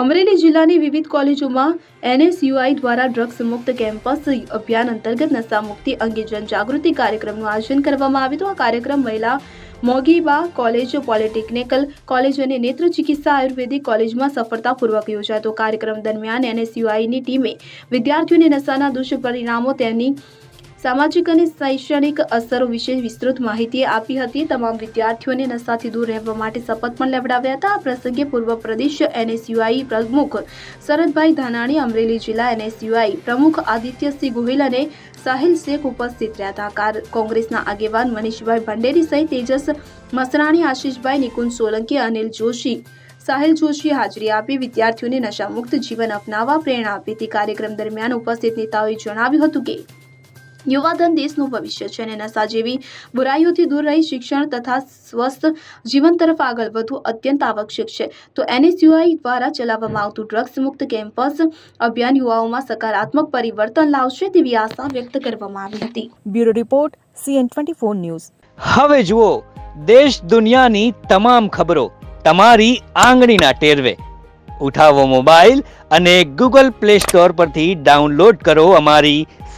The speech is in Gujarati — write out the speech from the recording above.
અમરેલી જિલ્લાની વિવિધ કોલેજોમાં એનએસયુઆઈ દ્વારા ડ્રગ્સ મુક્ત કેમ્પસ અભિયાન અંતર્ગત નશા મુક્તિ અંગે જનજાગૃતિ કાર્યક્રમનું આયોજન કરવામાં આવ્યું હતું. આ કાર્યક્રમ મહિલા મોગીબા કોલેજ પોલિટેકનિકલ કોલેજ અને નેત્ર ચિકિત્સા આયુર્વેદિક કોલેજમાં સફળતાપૂર્વક યોજાતો કાર્યક્રમ દરમિયાન એનએસયુઆઈની ટીમે વિદ્યાર્થીઓને નશાના દુષ્પરિણામો તેની સામાજિક અને શૈક્ષણિક અસરો વિશે વિસ્તૃત માહિતી આપી હતી. તમામ વિદ્યાર્થીઓને નશાથી દૂર રહેવા માટે શપથ પણ લેવડાવ્યા હતા. આ પ્રસંગે પૂર્વ પ્રદેશ એનએસયુઆઈ પ્રમુખ શરદભાઈ ધાનાણી, અમરેલી જિલ્લા એનએસયુઆઈ પ્રમુખ આદિત્યસિંહ ગોહિલ અને સાહિલ શેખ ઉપસ્થિત રહ્યા હતા. કાર- કોંગ્રેસના આગેવાન મનીષભાઈ ભંડેરી સહિત તેજસ મસરાણી, આશીષભાઈ, નિકુંજ સોલંકી, અનિલ જોશી, સાહિલ જોશીએ હાજરી આપી. વિદ્યાર્થીઓને નશામુક્ત જીવન અપનાવવા પ્રેરણા આપી હતી. કાર્યક્રમ દરમિયાન ઉપસ્થિત નેતાઓએ જણાવ્યું હતું કે યુવાધન દેશનું ભવિષ્ય છે અને નશા જેવી બુરાઈઓથી દૂર રહી શિક્ષણ તથા સ્વસ્થ જીવન તરફ આગળ વધવું અત્યંત આવશ્યક છે. તો એનએસયુઆઈ દ્વારા ચલાવવામાં આવતું ડ્રગ્સ મુક્ત કેમ્પસ અભિયાન યુવાઓમાં સકારાત્મક પરિવર્તન લાવશે તેવી આશા વ્યક્ત કરવામાં આવી હતી. Bureau report CN twenty four news. હવે જુઓ દેશ દુનિયાની તમામ ખબરો તમારી આંગળીના ટેરવે. ઉઠાવો મોબાઈલ અને ગૂગલ પ્લે સ્ટોર પરથી ડાઉનલોડ કરો અમારી